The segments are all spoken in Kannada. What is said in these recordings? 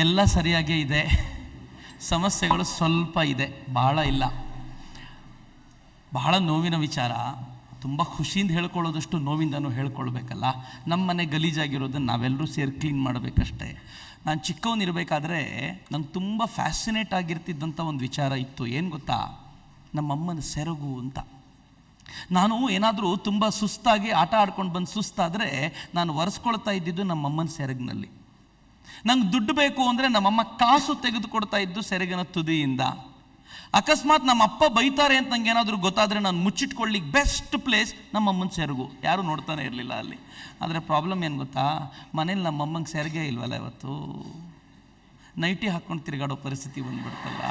ಎಲ್ಲ ಸರಿಯಾಗೇ ಇದೆ. ಸಮಸ್ಯೆಗಳು ಸ್ವಲ್ಪ ಇದೆ. ಬಹಳ ಇಲ್ಲ. ಬಹಳ ನೋವಿನ ವಿಚಾರ. ತುಂಬ ಖುಷಿಯಿಂದ ಹೇಳ್ಕೊಳ್ಳೋದಷ್ಟು ನೋವಿಂದನೂ ಹೇಳ್ಕೊಳ್ಬೇಕಲ್ಲ. ನಮ್ಮ ಮನೆ ಗಲೀಜಾಗಿರೋದನ್ನು ನಾವೆಲ್ಲರೂ ಸೇರಿ ಕ್ಲೀನ್ ಮಾಡಬೇಕಷ್ಟೇ. ನಾನು ಚಿಕ್ಕವನಿರಬೇಕಾದ್ರೆ ನಂಗೆ ತುಂಬ ಫ್ಯಾಸಿನೇಟ್ ಆಗಿರ್ತಿದ್ದಂಥ ಒಂದು ವಿಚಾರ ಇತ್ತು. ಏನು ಗೊತ್ತಾ? ನಮ್ಮಮ್ಮನ ಸೆರಗು ಅಂತ. ನಾನು ಏನಾದರೂ ತುಂಬ ಸುಸ್ತಾಗಿ ಆಟ ಆಡ್ಕೊಂಡು ಬಂದು ಸುಸ್ತಾದರೆ ನಾನು ಒರೆಸ್ಕೊಳ್ತಾ ಇದ್ದಿದ್ದು ನಮ್ಮಮ್ಮನ ಸೆರಗಿನಲ್ಲಿ. ನಂಗೆ ದುಡ್ಡು ಬೇಕು ಅಂದರೆ ನಮ್ಮಮ್ಮ ಕಾಸು ತೆಗೆದುಕೊಡ್ತಾ ಇದ್ದು ಸೆರಗಿನ ತುದಿಯಿಂದ. ಅಕಸ್ಮಾತ್ ನಮ್ಮ ಅಪ್ಪ ಬೈತಾರೆ ಅಂತ ನಂಗೆ ಏನಾದರೂ ಗೊತ್ತಾದರೆ ನಾನು ಮುಚ್ಚಿಟ್ಕೊಳ್ಳಿಕ್ಕೆ ಬೆಸ್ಟ್ ಪ್ಲೇಸ್ ನಮ್ಮಮ್ಮನ ಸೆರಗು. ಯಾರು ನೋಡ್ತಾನೆ ಇರಲಿಲ್ಲ ಅಲ್ಲಿ. ಆದರೆ ಪ್ರಾಬ್ಲಮ್ ಏನು ಗೊತ್ತಾ? ಮನೇಲಿ ನಮ್ಮಮ್ಮಂಗೆ ಸೆರಗೇ ಇಲ್ವಲ್ಲ ಇವತ್ತು? ನೈಟಿ ಹಾಕ್ಕೊಂಡು ತಿರುಗಾಡೋ ಪರಿಸ್ಥಿತಿ ಬಂದ್ಬಿಡ್ತಲ್ಲ.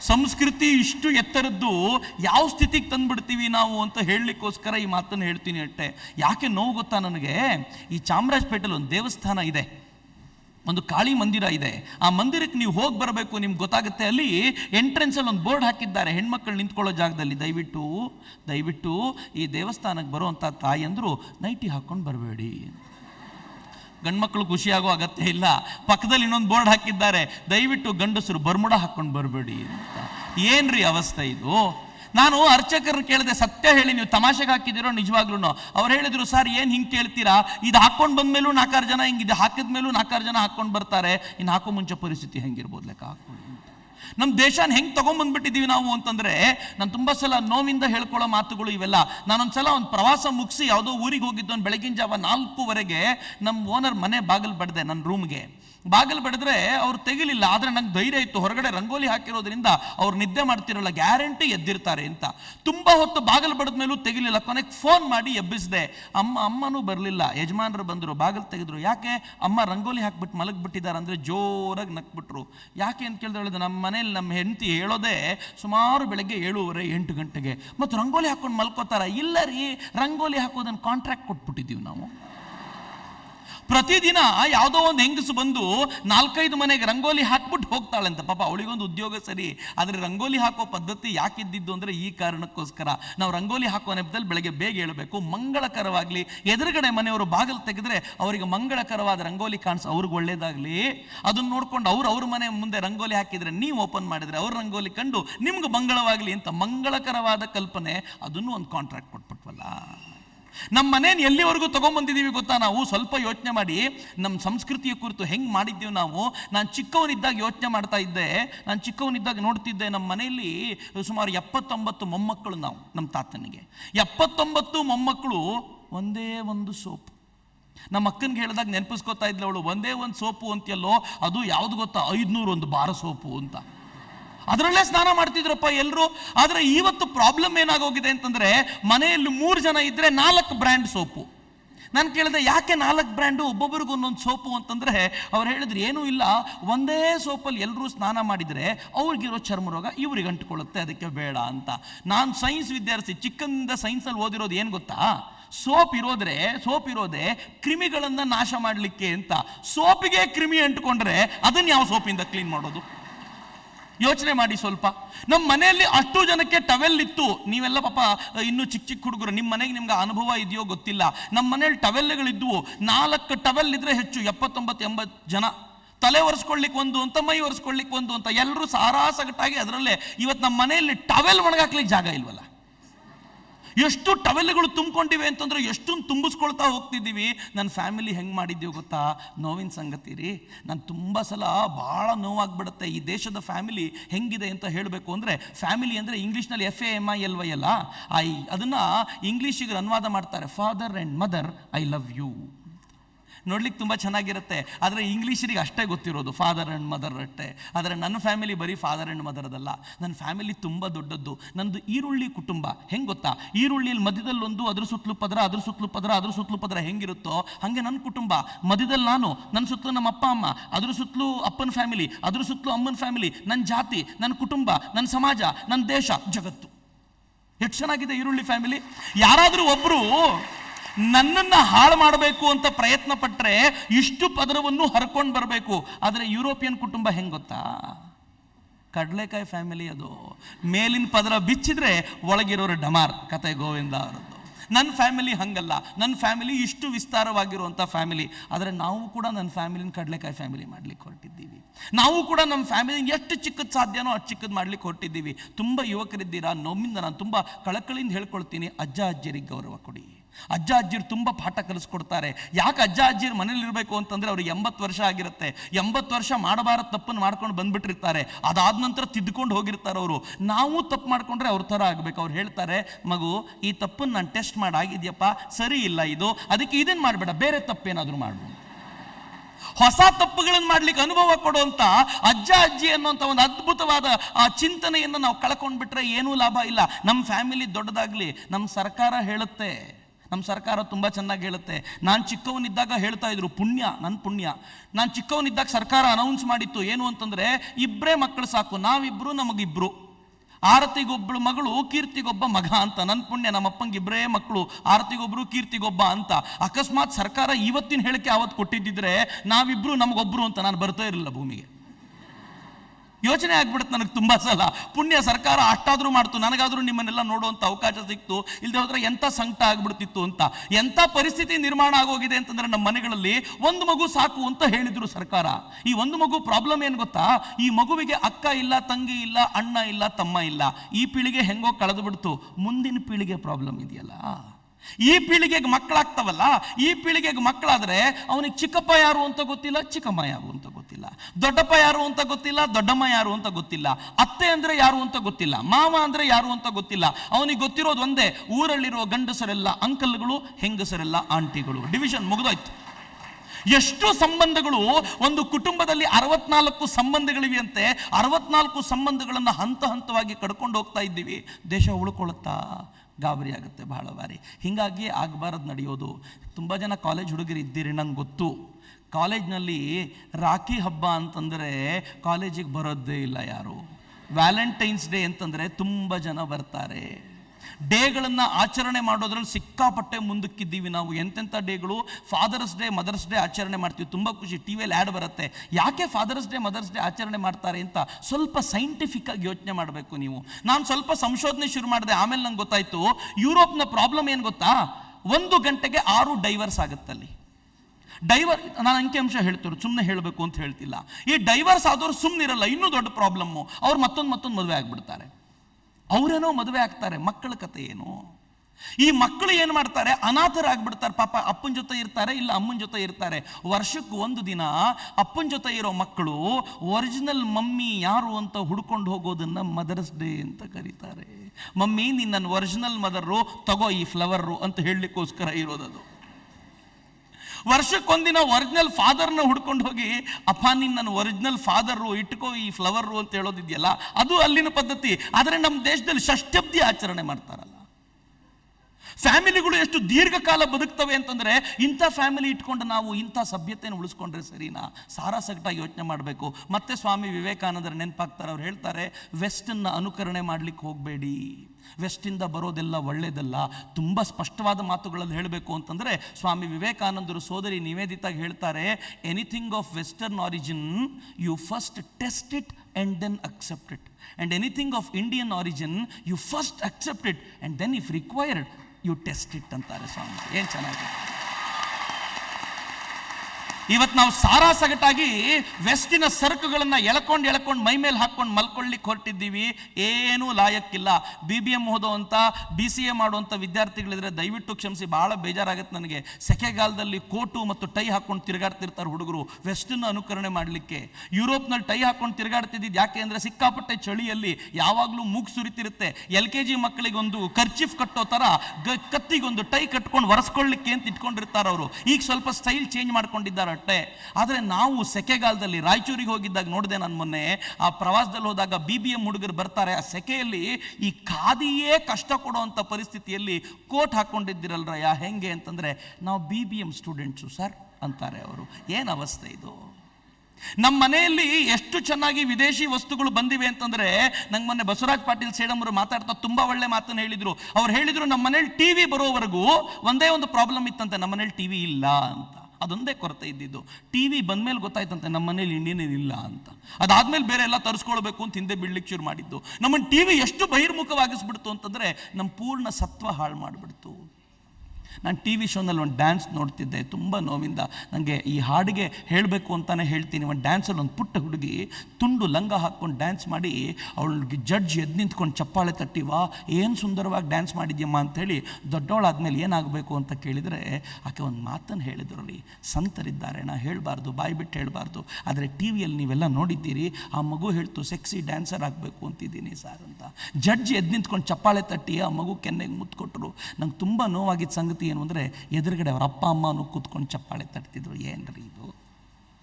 ಸಂಸ್ಕೃತಿ ಇಷ್ಟು ಎತ್ತರದ್ದು ಯಾವ ಸ್ಥಿತಿಗೆ ತಂದುಬಿಡ್ತೀವಿ ನಾವು ಅಂತ ಹೇಳಲಿಕ್ಕೋಸ್ಕರ ಈ ಮಾತನ್ನು ಹೇಳ್ತೀನಿ ಅಷ್ಟೆ ಯಾಕೆ ನೋವು ಗೊತ್ತಾ ನನಗೆ? ಈ ಚಾಮರಾಜಪೇಟೆಲಿ ಒಂದು ದೇವಸ್ಥಾನ ಇದೆ. ಒಂದು ಕಾಳಿ ಮಂದಿರ ಇದೆ. ಆ ಮಂದಿರಕ್ಕೆ ನೀವು ಹೋಗಿ ಬರಬೇಕು, ನಿಮ್ಗೆ ಗೊತ್ತಾಗುತ್ತೆ. ಅಲ್ಲಿ ಎಂಟ್ರೆನ್ಸಲ್ಲಿ ಒಂದು ಬೋರ್ಡ್ ಹಾಕಿದ್ದಾರೆ. ಹೆಣ್ಮಕ್ಳು ನಿಂತ್ಕೊಳ್ಳೋ ಜಾಗದಲ್ಲಿ. ದಯವಿಟ್ಟು ದಯವಿಟ್ಟು ಈ ದೇವಸ್ಥಾನಕ್ಕೆ ಬರುವಂಥ ತಾಯಿಯಂದರು ನೈಟಿ ಹಾಕ್ಕೊಂಡು ಬರಬೇಡಿ. ಗಂಡ್ಮಕ್ಳು ಖುಷಿಯಾಗೋ ಅಗತ್ಯ ಇಲ್ಲ. ಪಕ್ಕದಲ್ಲಿ ಇನ್ನೊಂದು ಬೋರ್ಡ್ ಹಾಕಿದ್ದಾರೆ. ದಯವಿಟ್ಟು ಗಂಡಸರು ಬರ್ಮುಡ ಹಾಕ್ಕೊಂಡು ಬರಬೇಡಿ ಅಂತ. ಏನ್ರಿ ಅವಸ್ಥೆ ಇದು? ನಾನು ಅರ್ಚಕರನ್ನು ಕೇಳಿದೆ, ಸತ್ಯ ಹೇಳಿ, ನೀವು ತಮಾಷೆಗೆ ಹಾಕಿದಿರೋ ನಿಜವಾಗ್ಲೂ ಅವ್ರು ಹೇಳಿದ್ರು, ಸರ್, ಏನು ಹಿಂಗೆ ಕೇಳ್ತೀರಾ? ಇದು ಹಾಕೊಂಡು ಬಂದ್ಮೇಲೂ ನಾಲ್ಕಾರು ಜನ ಹಿಂಗಿದೆ ಹಾಕಿದ ಮೇಲೂ ನಾಲ್ಕಾರು ಜನ ಹಾಕೊಂಡು ಬರ್ತಾರೆ. ಇನ್ನು ಹಾಕೋ ಮುಂಚೆ ಪರಿಸ್ಥಿತಿ ಹೆಂಗಿರ್ಬೋದು? ಲೆಕ್ಕ ಹಾಕೊಳ್ಳಿ ಅಂತ. ನಮ್ಮ ದೇಶನ ಹೆಂಗೆ ತೊಗೊಂಬಂದ್ಬಿಟ್ಟಿದ್ದೀವಿ ನಾವು ಅಂತಂದರೆ, ನಾನು ತುಂಬ ಸಲ ನೋವಿಂದ ಹೇಳ್ಕೊಳ್ಳೋ ಮಾತುಗಳು ಇವೆಲ್ಲ. ನಾನೊಂದ್ಸಲ ಒಂದು ಪ್ರವಾಸ ಮುಗಿಸಿ ಯಾವುದೋ ಊರಿಗೆ ಹೋಗಿದ್ದು, ಒಂದು ಬೆಳಗಿನ ಜಾವ ನಾಲ್ಕೂವರೆಗೆ ನಮ್ಮ ಓನರ್ ಮನೆ ಬಾಗಿಲು ಬಡ್ದೆ ನನ್ನ ರೂಮ್ಗೆ ಬಾಗಿಲು ಬಡಿದ್ರೆ ಅವ್ರು ತೆಗಿಲಿಲ್ಲ. ಆದರೆ ನಂಗೆ ಧೈರ್ಯ ಇತ್ತು. ಹೊರಗಡೆ ರಂಗೋಲಿ ಹಾಕಿರೋದ್ರಿಂದ ಅವ್ರು ನಿದ್ದೆ ಮಾಡ್ತಿರಲ್ಲ, ಗ್ಯಾರಂಟಿ ಎದ್ದಿರ್ತಾರೆ ಅಂತ. ತುಂಬ ಹೊತ್ತು ಬಾಗಿಲು ಬಡದ ಮೇಲೂ ತೆಗಿಲಿಲ್ಲ. ಕೊನೆಗೆ ಫೋನ್ ಮಾಡಿ ಎಬ್ಬಿಸಿದೆ. ಅಮ್ಮ, ಅಮ್ಮನೂ ಬರಲಿಲ್ಲ. ಯಜಮಾನರು ಬಂದರು. ಬಾಗಿಲು ತೆಗೆದ್ರು. ಯಾಕೆ? ಅಮ್ಮ ರಂಗೋಲಿ ಹಾಕ್ಬಿಟ್ಟು ಮಲಗಿಬಿಟ್ಟಿದ್ದಾರೆ ಅಂದರೆ ಜೋರಾಗಿ ನಕ್ಬಿಟ್ರು. ಯಾಕೆ ಅಂತ ಕೇಳಿದ್ರೆ ನಮ್ಮ ಮನೇಲಿ ನಮ್ಮ ಹೆಂಡತಿ ಹೇಳೋದೇ ಸುಮಾರು ಬೆಳಗ್ಗೆ ಏಳುವರೆ ಎಂಟು ಗಂಟೆಗೆ. ಮತ್ತು ರಂಗೋಲಿ ಹಾಕೊಂಡು ಮಲ್ಕೋತಾರ? ಇಲ್ಲ ರೀ, ರಂಗೋಲಿ ಹಾಕೋದನ್ನು ಕಾಂಟ್ರಾಕ್ಟ್ ಕೊಟ್ಬಿಟ್ಟಿದ್ದೀವಿ ನಾವು. ಪ್ರತಿದಿನ ಯಾವುದೋ ಒಂದು ಹೆಂಗಸು ಬಂದು ನಾಲ್ಕೈದು ಮನೆಗೆ ರಂಗೋಲಿ ಹಾಕ್ಬಿಟ್ಟು ಹೋಗ್ತಾಳಂತೆ. ಪಾಪ ಅವಳಿಗೊಂದು ಉದ್ಯೋಗ ಸರಿ, ಆದರೆ ರಂಗೋಲಿ ಹಾಕೋ ಪದ್ಧತಿ ಯಾಕಿದ್ದಿದ್ದು ಅಂದರೆ ಈ ಕಾರಣಕ್ಕೋಸ್ಕರ. ನಾವು ರಂಗೋಲಿ ಹಾಕೋ ನೆಪದಲ್ಲಿ ಬೆಳಗ್ಗೆ ಬೇಗ ಹೇಳಬೇಕು ಮಂಗಳಕರವಾಗಲಿ, ಎದುರುಗಡೆ ಮನೆಯವರು ಬಾಗಿಲು ತೆಗೆದ್ರೆ ಅವರಿಗೆ ಮಂಗಳಕರವಾದ ರಂಗೋಲಿ ಕಾಣಿಸ್ ಅವ್ರಿಗೆ ಒಳ್ಳೇದಾಗಲಿ. ಅದನ್ನು ನೋಡ್ಕೊಂಡು ಅವ್ರು ಅವ್ರ ಮನೆ ಮುಂದೆ ರಂಗೋಲಿ ಹಾಕಿದರೆ ನೀವು ಓಪನ್ ಮಾಡಿದರೆ ಅವ್ರ ರಂಗೋಲಿ ಕಂಡು ನಿಮ್ಗೆ ಮಂಗಳವಾಗಲಿ ಅಂತ ಮಂಗಳಕರವಾದ ಕಲ್ಪನೆ, ಅದನ್ನು ಒಂದು ಕಾಂಟ್ರಾಕ್ಟ್ ಕೊಟ್ಬಿಟ್ವಲ್ಲ. ನಮ್ಮ ಮನೇನ ಎಲ್ಲಿವರೆಗೂ ತಗೊಂಬಂದಿದ್ದೀವಿ ಗೊತ್ತಾ? ನಾವು ಸ್ವಲ್ಪ ಯೋಚನೆ ಮಾಡಿ ನಮ್ಮ ಸಂಸ್ಕೃತಿಯ ಕುರಿತು ಹೆಂಗೆ ಮಾಡಿದ್ದೀವಿ ನಾವು? ನಾನು ಚಿಕ್ಕವನಿದ್ದಾಗ ಯೋಚನೆ ಮಾಡ್ತಾ ಇದ್ದೆ. ನಾನು ಚಿಕ್ಕವನಿದ್ದಾಗ ನೋಡ್ತಿದ್ದೆ ನಮ್ಮ ಮನೆಯಲ್ಲಿ ಸುಮಾರು ಎಪ್ಪತ್ತೊಂಬತ್ತು ಮೊಮ್ಮಕ್ಕಳು ನಾವು ನಮ್ಮ ತಾತನಿಗೆ. ಎಪ್ಪತ್ತೊಂಬತ್ತು ಮೊಮ್ಮಕ್ಕಳು ಒಂದೇ ಒಂದು ಸೋಪು. ನಮ್ಮ ಅಕ್ಕನಿಗೆ ಹೇಳಿದಾಗ ನೆನಪಿಸ್ಕೊತಾ ಇದ್ಲು ಅವಳು, ಒಂದೇ ಒಂದು ಸೋಪು ಅಂತೆಲ್ಲೋ ಅದು ಯಾವುದು ಗೊತ್ತಾ? ಐದುನೂರು ಒಂದು ಬಾರ ಸೋಪು ಅಂತ. ಅದರಲ್ಲೇ ಸ್ನಾನ ಮಾಡ್ತಿದ್ರಪ್ಪ ಎಲ್ಲರೂ ಆದರೆ ಇವತ್ತು ಪ್ರಾಬ್ಲಮ್ ಏನಾಗೋಗಿದೆ ಅಂತಂದರೆ, ಮನೆಯಲ್ಲಿ ಮೂರು ಜನ ಇದ್ದರೆ ನಾಲ್ಕು ಬ್ರ್ಯಾಂಡ್ ಸೋಪು. ನಾನು ಕೇಳಿದೆ, ಯಾಕೆ ನಾಲ್ಕು ಬ್ರ್ಯಾಂಡು ಒಬ್ಬೊಬ್ಬರಿಗೂ ಒಂದೊಂದು ಸೋಪು ಅಂತಂದರೆ, ಅವ್ರು ಹೇಳಿದ್ರು, ಏನೂ ಇಲ್ಲ, ಒಂದೇ ಸೋಪಲ್ಲಿ ಎಲ್ಲರೂ ಸ್ನಾನ ಮಾಡಿದರೆ ಅವ್ರಿಗಿರೋ ಚರ್ಮ ರೋಗ ಇವ್ರಿಗೆ ಅಂಟ್ಕೊಳ್ಳುತ್ತೆ, ಅದಕ್ಕೆ ಬೇಡ ಅಂತ. ನಾನು ಸೈನ್ಸ್ ವಿದ್ಯಾರ್ಥಿ, ಚಿಕ್ಕಂದ ಸೈನ್ಸಲ್ಲಿ ಓದಿರೋದು ಏನು ಗೊತ್ತಾ? ಸೋಪ್ ಇರೋದ್ರೆ, ಸೋಪ್ ಇರೋದೇ ಕ್ರಿಮಿಗಳನ್ನು ನಾಶ ಮಾಡಲಿಕ್ಕೆ ಅಂತ. ಸೋಪಿಗೆ ಕ್ರಿಮಿ ಅಂಟ್ಕೊಂಡ್ರೆ ಅದನ್ನು ಯಾವ ಸೋಪಿಂದ ಕ್ಲೀನ್ ಮಾಡೋದು? ಯೋಚನೆ ಮಾಡಿ ಸ್ವಲ್ಪ. ನಮ್ಮ ಮನೆಯಲ್ಲಿ ಅಷ್ಟು ಜನಕ್ಕೆ ಟವೆಲ್ ಇತ್ತು. ನೀವೆಲ್ಲ ಪಾಪ ಇನ್ನೂ ಚಿಕ್ಕ ಚಿಕ್ಕ ಹುಡುಗರು ನಿಮ್ಮ ಮನೆಗೆ ನಿಮ್ಗೆ ಅನುಭವ ಇದೆಯೋ ಗೊತ್ತಿಲ್ಲ. ನಮ್ಮ ಮನೇಲಿ ಟವೆಲ್ಗಳಿದ್ವು ನಾಲ್ಕು ಟವೆಲ್ ಇದ್ರೆ ಹೆಚ್ಚು, ಎಪ್ಪತ್ತೊಂಬತ್ತು, ಎಂಬತ್ತು ಜನ. ತಲೆ ಒರೆಸ್ಕೊಳ್ಳಿಕ್ಕೆ ಒಂದು ಅಂತ, ಮೈ ಒರೆಸ್ಕೊಳ್ಳಿಕ್ಕೆ ಒಂದು ಅಂತ. ಎಲ್ಲರೂ ಸಾರಾಸಗಟ್ಟಾಗಿ ಅದರಲ್ಲೇ ಇವತ್ತು ನಮ್ಮ ಮನೆಯಲ್ಲಿ ಟವೆಲ್ ಒಣಗಾಕ್ಲಿಕ್ಕೆ ಜಾಗ ಇಲ್ವಲ್ಲ? ಎಷ್ಟು ಟವೆಲ್ಗಳು ತುಂಬಿಕೊಂಡಿವೆ ಅಂತಂದ್ರೆ ಎಷ್ಟೊಂದು ತುಂಬಿಸ್ಕೊಳ್ತಾ ಹೋಗ್ತಿದ್ದೀವಿ. ನನ್ನ ಫ್ಯಾಮಿಲಿ ಹೆಂಗೆ ಮಾಡಿದ್ದೀವಿ ಗೊತ್ತಾ? ನೋವಿನ ಸಂಗತಿ ರೀ. ನಾನು ತುಂಬ ಸಲ ಭಾಳ ನೋವಾಗ್ಬಿಡುತ್ತೆ. ಈ ದೇಶದ ಫ್ಯಾಮಿಲಿ ಹೆಂಗಿದೆ ಅಂತ ಹೇಳಬೇಕು ಅಂದರೆ, ಫ್ಯಾಮಿಲಿ ಅಂದರೆ ಇಂಗ್ಲೀಷ್ನಲ್ಲಿ F A M I L Y ಅಲ್ಲ. ಐ, ಅದನ್ನು ಇಂಗ್ಲೀಷಿಗೆ ಅನುವಾದ ಮಾಡ್ತಾರೆ. Father and mother I love you ನೋಡ್ಲಿಕ್ಕೆ ತುಂಬ ಚೆನ್ನಾಗಿರುತ್ತೆ. ಆದರೆ ಇಂಗ್ಲೀಷರಿಗೆ ಅಷ್ಟೇ ಗೊತ್ತಿರೋದು ಫಾದರ್ ಆ್ಯಂಡ್ ಮದರ್ ಅಷ್ಟೇ. ಆದರೆ ನನ್ನ ಫ್ಯಾಮಿಲಿ ಬರೀ ಫಾದರ್ ಆ್ಯಂಡ್ ಮದರದಲ್ಲ ನನ್ನ ಫ್ಯಾಮಿಲಿ ತುಂಬ ದೊಡ್ಡದ್ದು. ನಂದು ಈರುಳ್ಳಿ ಕುಟುಂಬ. ಹೆಂಗೆ ಗೊತ್ತಾ? ಈರುಳ್ಳಿಯಲ್ಲಿ ಮಧ್ಯದಲ್ಲಿ ಒಂದು ಅದ್ರ ಸುತ್ತಲೂ ಪದರ, ಅದ್ರ ಸುತ್ತಲೂ ಪದರ, ಅದ್ರ ಸುತ್ತಲೂ ಪದರ ಹೆಂಗಿರುತ್ತೋ ಹಾಗೆ ನನ್ನ ಕುಟುಂಬ. ಮಧ್ಯದಲ್ಲಿ ನಾನು ನನ್ನ ಸುತ್ತಲೂ ನಮ್ಮ ಅಪ್ಪ, ಅಮ್ಮ, ಅದ್ರ ಸುತ್ತಲೂ ಅಪ್ಪನ ಫ್ಯಾಮಿಲಿ ಅದ್ರ ಸುತ್ತಲೂ ಅಮ್ಮನ ಫ್ಯಾಮಿಲಿ ನನ್ನ ಜಾತಿ ನನ್ನ ಕುಟುಂಬ ನನ್ನ ಸಮಾಜ ನನ್ನ ದೇಶ, ಜಗತ್ತು. ಎಷ್ಟು ಚೆನ್ನಾಗಿದೆ ಈರುಳ್ಳಿ ಫ್ಯಾಮಿಲಿ ಯಾರಾದರೂ ಒಬ್ಬರು ನನ್ನನ್ನ ಹಾಳು ಮಾಡಬೇಕು ಅಂತ ಪ್ರಯತ್ನ ಪಟ್ಟರೆ ಇಷ್ಟು ಪದರವನ್ನು ಹರ್ಕೊಂಡು ಬರಬೇಕು. ಆದರೆ ಯುರೋಪಿಯನ್ ಕುಟುಂಬ ಹೆಂಗೆ ಗೊತ್ತಾ? ಕಡಲೆಕಾಯಿ ಫ್ಯಾಮಿಲಿ ಅದು. ಮೇಲಿನ ಪದರ ಬಿಚ್ಚಿದ್ರೆ ಒಳಗಿರೋರು ಡಮಾರ್, ಕತೆ ಗೋವಿಂದ ಅವರದ್ದು. ನನ್ನ ಫ್ಯಾಮಿಲಿ ಹಂಗಲ್ಲ. ನನ್ನ ಫ್ಯಾಮಿಲಿ ಇಷ್ಟು ವಿಸ್ತಾರವಾಗಿರುವಂಥ ಫ್ಯಾಮಿಲಿ ಆದರೆ ನಾವು ಕೂಡ ನನ್ನ ಫ್ಯಾಮಿಲಿನ ಕಡಲೆಕಾಯಿ ಫ್ಯಾಮಿಲಿ ಮಾಡ್ಲಿಕ್ಕೆ ಹೊರಟಿದ್ದೀವಿ. ನಾವು ಕೂಡ ನಮ್ಮ ಫ್ಯಾಮಿಲಿ ಎಷ್ಟು ಚಿಕ್ಕದು ಸಾಧ್ಯನೋ ಅಷ್ಟು ಚಿಕ್ಕದು ಮಾಡ್ಲಿಕ್ಕೆ ಹೊರಟಿದ್ದೀವಿ. ತುಂಬ ಯುವಕರಿದ್ದೀರಾ? ನಮ್ಮಿಂದ ನಾನು ತುಂಬ ಕಳಕಳಿಯಿಂದ ಹೇಳ್ಕೊಳ್ತೀನಿ. ಅಜ್ಜ ಅಜ್ಜರಿಗೆ ಗೌರವ ಕೊಡಿ. ಅಜ್ಜ ಅಜ್ಜಿರು ತುಂಬ ಪಾಠ ಕಲಿಸ್ಕೊಡ್ತಾರೆ. ಯಾಕೆ ಅಜ್ಜ ಅಜ್ಜಿರು ಮನೇಲಿರಬೇಕು ಅಂತಂದ್ರೆ ಅವ್ರಿಗೆ ಎಂಬತ್ತು ವರ್ಷ ಆಗಿರುತ್ತೆ. ಎಂಬತ್ತು ವರ್ಷ ಮಾಡಬಾರ ತಪ್ಪನ್ನು ಮಾಡ್ಕೊಂಡು ಬಂದ್ಬಿಟ್ಟಿರ್ತಾರೆ. ಅದಾದ ನಂತರ ತಿದ್ದುಕೊಂಡು ಹೋಗಿರ್ತಾರೆ ಅವರು. ನಾವು ತಪ್ಪು ಮಾಡ್ಕೊಂಡ್ರೆ ಅವ್ರ ಥರ ಆಗಬೇಕು. ಅವ್ರು ಹೇಳ್ತಾರೆ, ಮಗು, ಈ ತಪ್ಪನ್ನು ನಾನು ಟೆಸ್ಟ್ ಮಾಡಿ, ಆಗಿದೆಯಪ್ಪ. ಸರಿ ಇಲ್ಲ ಇದು. ಅದಕ್ಕೆ ಇದನ್ನು ಮಾಡಬೇಡ. ಬೇರೆ ತಪ್ಪೇನಾದರೂ ಮಾಡು. ಹೊಸ ತಪ್ಪುಗಳನ್ನು ಮಾಡ್ಲಿಕ್ಕೆ ಅನುಭವ ಕೊಡುವಂತ ಅಜ್ಜ ಅಜ್ಜಿ ಅನ್ನುವಂಥ ಒಂದು ಅದ್ಭುತವಾದ ಆ ಚಿಂತನೆಯನ್ನು ನಾವು ಕಳ್ಕೊಂಡ್ಬಿಟ್ರೆ ಏನೂ ಲಾಭ ಇಲ್ಲ. ನಮ್ಮ ಫ್ಯಾಮಿಲಿ ದೊಡ್ಡದಾಗ್ಲಿ ನಮ್ಮ ಸರ್ಕಾರ ಹೇಳುತ್ತೆ ನಮ್ಮ ಸರ್ಕಾರ ತುಂಬ ಚೆನ್ನಾಗಿ ಹೇಳುತ್ತೆ. ನಾನು ಚಿಕ್ಕವನಿದ್ದಾಗ ಹೇಳ್ತಾ ಇದ್ರು, ಪುಣ್ಯ ನನ್ನ ಪುಣ್ಯ. ನಾನು ಚಿಕ್ಕವನಿದ್ದಾಗ ಸರ್ಕಾರ ಅನೌನ್ಸ್ ಮಾಡಿತ್ತು, ಏನು ಅಂತಂದರೆ ಇಬ್ಬರೇ ಮಕ್ಕಳು ಸಾಕು ನಾವಿಬ್ಬರು ನಮಗಿಬ್ರು. ಆರತಿಗೊಬ್ಬಳು ಮಗಳು ಕೀರ್ತಿಗೊಬ್ಬ ಮಗ ಅಂತ ನನ್ನ ಪುಣ್ಯ ನಮ್ಮ ಅಪ್ಪಂಗೆ ಇಬ್ಬರೇ ಮಕ್ಕಳು ಆರತಿಗೊಬ್ಬರು ಕೀರ್ತಿಗೊಬ್ಬ ಅಂತ. ಅಕಸ್ಮಾತ್ ಸರ್ಕಾರ ಇವತ್ತಿನ ಹೇಳಿಕೆ ಅವತ್ತು ಕೊಟ್ಟಿದ್ದಿದ್ರೆ ನಾವಿಬ್ರು ನಮಗೊಬ್ರು ಅಂತ ನಾನು ಬರ್ತಾ ಇರಲಿಲ್ಲ ಭೂಮಿಗೆ. ಯೋಚನೆ ಆಗ್ಬಿಡುತ್ತೆ ನನಗೆ ತುಂಬ ಸಲ. ಪುಣ್ಯ ಸರ್ಕಾರ ಅಷ್ಟಾದರೂ ಮಾಡ್ತು, ನನಗಾದರೂ ನಿಮ್ಮನ್ನೆಲ್ಲ ನೋಡುವಂಥ ಅವಕಾಶ ಸಿಕ್ತು. ಇಲ್ಲದೆ ಹೋದ್ರೆ ಎಂಥ ಸಂಕಟ ಆಗ್ಬಿಡ್ತಿತ್ತು ಅಂತ. ಎಂಥ ಪರಿಸ್ಥಿತಿ ನಿರ್ಮಾಣ ಆಗೋಗಿದೆ ಅಂತಂದ್ರೆ ನಮ್ಮ ಮನೆಗಳಲ್ಲಿ ಒಂದು ಮಗು ಸಾಕು ಅಂತ ಹೇಳಿದ್ರು ಸರ್ಕಾರ. ಈ ಒಂದು ಮಗು ಪ್ರಾಬ್ಲಮ್ ಏನು ಗೊತ್ತಾ? ಈ ಮಗುವಿಗೆ ಅಕ್ಕ ಇಲ್ಲ, ತಂಗಿ ಇಲ್ಲ, ಅಣ್ಣ ಇಲ್ಲ, ತಮ್ಮ ಇಲ್ಲ. ಈ ಪೀಳಿಗೆ ಹೆಂಗೋ ಕಳೆದು ಬಿಡ್ತು ಮುಂದಿನ ಪೀಳಿಗೆ ಪ್ರಾಬ್ಲಮ್ ಇದೆಯಲ್ಲ? ಈ ಪೀಳಿಗೆಗೆ ಮಕ್ಕಳಾಗ್ತಾವಲ್ಲ ಈ ಪೀಳಿಗೆಗೆ ಮಕ್ಕಳಾದರೆ ಅವನಿಗೆ ಚಿಕ್ಕಪ್ಪ ಯಾರು ಅಂತ ಗೊತ್ತಿಲ್ಲ, ಚಿಕ್ಕಮ್ಮ ಯಾರು ಅಂತ ಗೊತ್ತಿಲ್ಲ. ದೊಡ್ಡಪ್ಪ ಯಾರು ಅಂತ ಗೊತ್ತಿಲ್ಲ, ದೊಡ್ಡಮ್ಮ ಯಾರು ಅಂತ ಗೊತ್ತಿಲ್ಲ, ಅತ್ತೆ ಅಂದ್ರೆ ಯಾರು ಅಂತ ಗೊತ್ತಿಲ್ಲ, ಮಾವ ಅಂದ್ರೆ ಯಾರು ಅಂತ ಗೊತ್ತಿಲ್ಲ. ಅವನಿಗೆ ಗೊತ್ತಿರೋದು ಒಂದೇ ಊರಲ್ಲಿರೋ ಗಂಡಸರೆಲ್ಲ, ಅಂಕಲ್ಗಳು, ಹೆಂಗಸರೆಲ್ಲ, ಆಂಟಿಗಳು. ಡಿವಿಷನ್ ಮುಗಿದೋಯ್ತು. ಎಷ್ಟು ಸಂಬಂಧಗಳು, ಒಂದು ಕುಟುಂಬದಲ್ಲಿ ಅರವತ್ನಾಲ್ಕು ಸಂಬಂಧಗಳಿವೆಯಂತೆ, ಅರವತ್ನಾಲ್ಕು ಸಂಬಂಧಗಳನ್ನು ಹಂತ ಹಂತವಾಗಿ ಕಡ್ಕೊಂಡು ಹೋಗ್ತಾ ಇದ್ದೀವಿ. ದೇಶ ಉಳ್ಕೊಳುತ್ತಾ? ಗಾಬರಿ ಆಗುತ್ತೆ ಬಹಳ ಬಾರಿ. ಹೀಗಾಗಿ ಆಗಬಾರದು ನಡೆಯೋದು. ತುಂಬ ಜನ ಕಾಲೇಜ್ ಹುಡುಗರು ಇದ್ದೀರಿ, ನಂಗೆ ಗೊತ್ತು. ಕಾಲೇಜ್ನಲ್ಲಿ ರಾಖಿ ಹಬ್ಬ ಅಂತಂದರೆ ಕಾಲೇಜಿಗೆ ಬರೋದೇ ಇಲ್ಲ ಯಾರು. ವ್ಯಾಲೆಂಟೈನ್ಸ್ ಡೇ ಅಂತಂದರೆ ತುಂಬ ಜನ ಬರ್ತಾರೆ. ಡೇಗಳನ್ನು ಆಚರಣೆ ಮಾಡೋದ್ರಲ್ಲಿ ಸಿಕ್ಕಾಪಟ್ಟೆ ಮುಂದಕ್ಕಿದ್ದೀವಿ ನಾವು. ಎಂತೆಂಥ ಡೇಗಳು? ಫಾದರ್ಸ್ ಡೇ ಮದರ್ಸ್ ಡೇ ಆಚರಣೆ ಮಾಡ್ತೀವಿ. ತುಂಬ ಖುಷಿ. ಟಿ ವಿಯಲ್ಲಿ ಆ್ಯಡ್ ಬರುತ್ತೆ. ಯಾಕೆ ಫಾದರ್ಸ್ ಡೇ ಮದರ್ಸ್ ಡೇ ಆಚರಣೆ ಮಾಡ್ತಾರೆ ಅಂತ ಸ್ವಲ್ಪ ಸೈಂಟಿಫಿಕ್ ಆಗಿ ಯೋಚನೆ ಮಾಡಬೇಕು ನೀವು. ನಾನು ಸ್ವಲ್ಪ ಸಂಶೋಧನೆ ಶುರು ಮಾಡಿದೆ. ಆಮೇಲೆ ನಂಗೆ ಗೊತ್ತಾಯಿತು. ಯುರೋಪ್ನ ಪ್ರಾಬ್ಲಮ್ ಏನು ಗೊತ್ತಾ? ಒಂದು ಗಂಟೆಗೆ ಆರು ಡೈವರ್ಸ್ ಆಗುತ್ತಲ್ಲಿ. ಡೈವರ್ ನಾನು ಅಂಕಿಅಂಶ ಹೇಳ್ತಾರೆ ಸುಮ್ಮನೆ ಹೇಳಬೇಕು ಅಂತ ಹೇಳ್ತಿಲ್ಲ. ಈ ಡೈವರ್ಸ್ ಆದವರು ಸುಮ್ಮನೆ ಇರಲ್ಲ ಇನ್ನೂ ದೊಡ್ಡ ಪ್ರಾಬ್ಲಮ್ಮು ಅವ್ರು ಮತ್ತೊಂದು ಮತ್ತೊಂದು ಮದುವೆ ಆಗಿಬಿಡ್ತಾರೆ. ಅವರೇನೋ ಮದುವೆ ಆಗ್ತಾರೆ, ಮಕ್ಕಳ ಕತೆ ಏನು? ಈ ಮಕ್ಕಳು ಏನು ಮಾಡ್ತಾರೆ, ಅನಾಥರಾಗ್ಬಿಡ್ತಾರೆ, ಪಾಪ ಅಪ್ಪನ ಜೊತೆ ಇರ್ತಾರೆ, ಇಲ್ಲ ಅಮ್ಮನ ಜೊತೆ ಇರ್ತಾರೆ. ವರ್ಷಕ್ಕೆ ಒಂದು ದಿನ ಅಪ್ಪನ ಜೊತೆ ಇರೋ ಮಕ್ಕಳು ಒರಿಜಿನಲ್ ಮಮ್ಮಿ ಯಾರು ಅಂತ ಹುಡ್ಕೊಂಡು ಹೋಗೋದನ್ನು ಮದರ್ಸ್ ಡೇ ಅಂತ ಕರೀತಾರೆ. ಮಮ್ಮಿ ನಿನ್ನ ಒರಿಜಿನಲ್ ಮದರು ತಗೋ ಈ ಫ್ಲವರು ಅಂತ ಹೇಳಲಿಕ್ಕೋಸ್ಕರ ಇರೋದದು. ವರ್ಷಕ್ಕೊಂದಿನ ಒರಿಜಿನಲ್ ಫಾದರ್ನ ಹುಡ್ಕೊಂಡು ಹೋಗಿ, ಅಪ್ಪ, ನೀನು ನನ್ನ ಒರಿಜಿನಲ್ ಫಾದರು ಇಟ್ಕೋ ಈ ಫ್ಲವರು ಅಂತ ಹೇಳೋದಿದೆಯಲ್ಲ, ಅದು ಅಲ್ಲಿನ ಪದ್ಧತಿ. ಆದರೆ ನಮ್ಮ ದೇಶದಲ್ಲಿ ಷಷ್ಠಬ್ದಿ ಆಚರಣೆ ಮಾಡ್ತಾರಲ್ಲ. ಫ್ಯಾಮಿಲಿಗಳು ಎಷ್ಟು ದೀರ್ಘಕಾಲ ಬದುಕ್ತವೆ ಅಂತಂದರೆ ಇಂಥ ಫ್ಯಾಮಿಲಿ ಇಟ್ಕೊಂಡು ನಾವು ಇಂಥ ಸಭ್ಯತೆಯನ್ನು ಉಳಿಸ್ಕೊಂಡ್ರೆ ಸರಿನಾ? ಸಾರಾ ಸಗಟಾಗಿ ಯೋಚನೆ ಮಾಡಬೇಕು. ಮತ್ತೆ ಸ್ವಾಮಿ ವಿವೇಕಾನಂದರ ನೆನಪಾಗ್ತಾರೆ, ಅವ್ರು ಹೇಳ್ತಾರೆ ವೆಸ್ಟನ್ನ ಅನುಕರಣೆ ಮಾಡ್ಲಿಕ್ಕೆ ಹೋಗಬೇಡಿ. ವೆಸ್ಟಿಂದ ಬರೋದೆಲ್ಲ ಒಳ್ಳೆಯದಲ್ಲ ತುಂಬ ಸ್ಪಷ್ಟವಾದ ಮಾತುಗಳಲ್ಲಿ ಹೇಳಬೇಕು ಅಂತಂದರೆ ಸ್ವಾಮಿ ವಿವೇಕಾನಂದರು ಸೋದರಿ ನಿವೇದಿತಾಗಿ ಹೇಳ್ತಾರೆ anything of western origin you first test it and then accept it and anything of Indian origin you first accept it and then if required you test it ಅಂತಾರೆ ಸ್ವಾಮಿ ಏನು ಚೆನ್ನಾಗಿದೆ? ಇವತ್ತು ನಾವು ಸಾರಾ ಸಗಟಾಗಿ ವೆಸ್ಟಿನ ಸರಕುಗಳನ್ನ ಎಳ್ಕೊಂಡು ಎಳ್ಕೊಂಡು ಮೈ ಮೇಲೆ ಹಾಕೊಂಡು ಮಲ್ಕೊಳ್ಳಿಕ್ಕೆ ಹೊರಟಿದ್ದೀವಿ. ಏನೂ ಲಾಯಕ್ಕಿಲ್ಲ. ಬಿ ಬಿ ಎಂ ಓದೋವಂಥ ಬಿ ಸಿ ಎ ಮಾಡುವಂಥ ವಿದ್ಯಾರ್ಥಿಗಳಿದ್ರೆ ದಯವಿಟ್ಟು ಕ್ಷಮಿಸಿ, ಭಾಳ ಬೇಜಾರಾಗುತ್ತೆ ನನಗೆ. ಸೆಕೆಗಾಲದಲ್ಲಿ ಕೋಟು ಮತ್ತು ಟೈ ಹಾಕ್ಕೊಂಡು ತಿರುಗಾಡ್ತಿರ್ತಾರೆ ಹುಡುಗರು ವೆಸ್ಟನ್ನು ಅನುಕರಣೆ ಮಾಡಲಿಕ್ಕೆ. ಯುರೋಪ್ನಲ್ಲಿ ಟೈ ಹಾಕೊಂಡು ತಿರುಗಾಡ್ತಿದ್ದಿದ್ದು ಯಾಕೆ ಅಂದರೆ ಸಿಕ್ಕಾಪಟ್ಟೆ ಚಳಿಯಲ್ಲಿ ಯಾವಾಗಲೂ ಮೂಗು ಸುರಿತಿರುತ್ತೆ. ಎಲ್ ಕೆ ಜಿ ಮಕ್ಕಳಿಗೊಂದು ಖರ್ಚಿಫ್ ಕಟ್ಟೋ ಥರ ಕತ್ತಿಗೊಂದು ಟೈ ಕಟ್ಕೊಂಡು ಒರೆಸ್ಕೊಳ್ಳಿಕ್ಕೆ ಅಂತ ಇಟ್ಕೊಂಡಿರ್ತಾರೆ ಅವರು. ಈಗ ಸ್ವಲ್ಪ ಸ್ಟೈಲ್ ಚೇಂಜ್ ಮಾಡ್ಕೊಂಡಿದ್ದಾರೆ ಅಟ್ಟೆ ಆದರೆ ನಾವು ಸೆಕೆಗಾಲದಲ್ಲಿ ರಾಯಚೂರಿಗೆ ಹೋಗಿದ್ದಾಗ ನೋಡಿದೆ ನಾನು ಮೊನ್ನೆ, ಆ ಪ್ರವಾಸದಲ್ಲಿ ಹೋದಾಗ ಬಿ ಬಿ ಎಂ ಹುಡುಗರು ಬರ್ತಾರೆ, ಆ ಸೆಕೆಯಲ್ಲಿ ಈ ಖಾದಿಯೇ ಕಷ್ಟ ಕೊಡುವಂಥ ಪರಿಸ್ಥಿತಿಯಲ್ಲಿ ಕೋಟ್ ಹಾಕ್ಕೊಂಡಿದ್ದಿರಲ್ರಯ್ಯ ಹೆಂಗೆ ಅಂತಂದರೆ ನಾವು B B M students sir ಅಂತಾರೆ ಅವರು. ಏನು ಅವಸ್ಥೆ ಇದು? ನಮ್ಮ ಮನೆಯಲ್ಲಿ ಎಷ್ಟು ಚೆನ್ನಾಗಿ ವಿದೇಶಿ ವಸ್ತುಗಳು ಬಂದಿವೆ ಅಂತಂದ್ರೆ, ನಂಗೆ ಮೊನ್ನೆ ಬಸವರಾಜ್ ಪಾಟೀಲ್ ಸೇಡಮರು ಮಾತಾಡ್ತಾ ತುಂಬಾ ಒಳ್ಳೆ ಮಾತನ್ನು ಹೇಳಿದ್ರು. ಅವ್ರು ಹೇಳಿದ್ರು ನಮ್ಮ ಮನೇಲಿ ಟಿವಿ ಬರೋವರೆಗೂ ಒಂದೇ ಒಂದು ಪ್ರಾಬ್ಲಮ್ ಇತ್ತಂತೆ, ನಮ್ಮ ಮನೇಲಿ ಟಿವಿ ಇಲ್ಲ ಅಂತ. ಅದೊಂದೇ ಕೊರತೆ ಇದ್ದಿದ್ದು. ಟಿ ವಿ ಬಂದ್ಮೇಲೆ ಗೊತ್ತಾಯ್ತಂತೆ ನಮ್ಮ ಮನೇಲಿ ಇಂಡಿಯನ್ ಇಲ್ಲ ಅಂತ. ಅದಾದ್ಮೇಲೆ ಬೇರೆ ಎಲ್ಲ ತರಿಸ್ಕೊಳ್ಬೇಕು ಅಂತ ಹಿಂದೆ ಬಿಡ್ಲಿಕ್ಕೆ ಶುರು ಮಾಡಿದ್ದು. ನಮ್ಮನ್ನು ಟಿ ವಿ ಎಷ್ಟು ಬಹಿರ್ಮುಖವಾಗಿಸ್ಬಿಡ್ತು ಅಂತಂದ್ರೆ ನಮ್ಮ ಪೂರ್ಣ ಸತ್ವ ಹಾಳು ಮಾಡಿಬಿಡ್ತು. ನಾನು ಟಿ ವಿ ಶೋನಲ್ಲಿ ಒಂದು ಡ್ಯಾನ್ಸ್ ನೋಡ್ತಿದ್ದೆ, ತುಂಬ ನೋವಿಂದ. ನನಗೆ ಈ ಹಾಡಿಗೆ ಹೇಳಬೇಕು ಅಂತಲೇ ಹೇಳ್ತೀನಿ. ಒಂದು ಡ್ಯಾನ್ಸಲ್ಲಿ ಒಂದು ಪುಟ್ಟ ಹುಡುಗಿ ತುಂಡು ಲಂಗ ಹಾಕ್ಕೊಂಡು ಡ್ಯಾನ್ಸ್ ಮಾಡಿ, ಅವಳಿಗೆ ಜಡ್ಜ್ ಎದ್ದು ನಿಂತ್ಕೊಂಡು ಚಪ್ಪಾಳೆ ತಟ್ಟಿವಾ ಏನು ಸುಂದರವಾಗಿ ಡ್ಯಾನ್ಸ್ ಮಾಡಿದ್ಯಮ್ಮ ಅಂಥೇಳಿ ದೊಡ್ಡವಳಾದ್ಮೇಲೆ ಏನಾಗಬೇಕು ಅಂತ ಕೇಳಿದರೆ, ಆಕೆ ಒಂದು ಮಾತನ್ನು ಹೇಳಿದ್ರು, ರೀ, ಸಂತರಿದ್ದಾರೆ, ನಾ ಹೇಳಬಾರ್ದು, ಬಾಯಿ ಬಿಟ್ಟು ಹೇಳಬಾರ್ದು. ಆದರೆ ಟಿ ವಿಯಲ್ಲಿ ನೀವೆಲ್ಲ ನೋಡಿದ್ದೀರಿ, ಆ ಮಗು ಹೇಳ್ತು ಸೆಕ್ಸಿ ಡ್ಯಾನ್ಸರ್ ಆಗಬೇಕು ಅಂತಿದ್ದೀನಿ ಸರ್ ಅಂತ. ಜಡ್ಜ್ ಎದ್ದು ನಿಂತ್ಕೊಂಡು ಚಪ್ಪಾಳೆ ತಟ್ಟಿ, ಆ ಮಗು ಕೆನ್ನೆಗೆ ಮುತ್ಕೊಟ್ರು. ನಂಗೆ ತುಂಬ ನೋವಾಗಿದ್ದ ಸಂಗತಿ ಏನು ಅಂದರೆ ಎದುರುಗಡೆ ಅವರ ಅಪ್ಪ ಅಮ್ಮನೂ ಕೂತ್ಕೊಂಡು ಚಪ್ಪಾಳೆ ತಟ್ತಿದ್ರು, ಏನ್ರಿ ಇದು?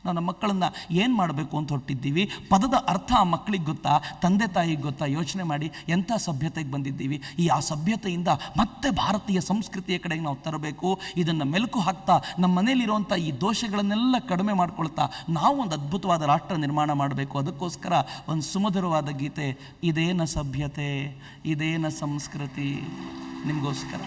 ನಾವು ನಮ್ಮ ಮಕ್ಕಳನ್ನ ಏನು ಮಾಡಬೇಕು ಅಂತ ಹೊಟ್ಟಿದ್ದೀವಿ ಪದದ ಅರ್ಥ ಆ ಮಕ್ಕಳಿಗೆ ಗೊತ್ತಾ? ತಂದೆ ತಾಯಿಗೆ ಗೊತ್ತಾ? ಯೋಚನೆ ಮಾಡಿ ಎಂಥ ಸಭ್ಯತೆಗೆ ಬಂದಿದ್ದೀವಿ? ಈ ಆ ಸಭ್ಯತೆಯಿಂದ ಮತ್ತೆ ಭಾರತೀಯ ಸಂಸ್ಕೃತಿಯ ಕಡೆಗೆ ನಾವು ತರಬೇಕು. ಇದನ್ನು ಮೆಲುಕು ಹಾಕ್ತಾ, ನಮ್ಮ ಮನೇಲಿರುವಂಥ ಈ ದೋಷಗಳನ್ನೆಲ್ಲ ಕಡಿಮೆ ಮಾಡ್ಕೊಳ್ತಾ, ನಾವು ಒಂದು ಅದ್ಭುತವಾದ ರಾಷ್ಟ್ರ ನಿರ್ಮಾಣ ಮಾಡಬೇಕು. ಅದಕ್ಕೋಸ್ಕರ ಒಂದು ಸುಮಧುರವಾದ ಗೀತೆ, ಇದೇನ ಸಭ್ಯತೆ, ಇದೇನ ಸಂಸ್ಕೃತಿ, ನಿಮಗೋಸ್ಕರ.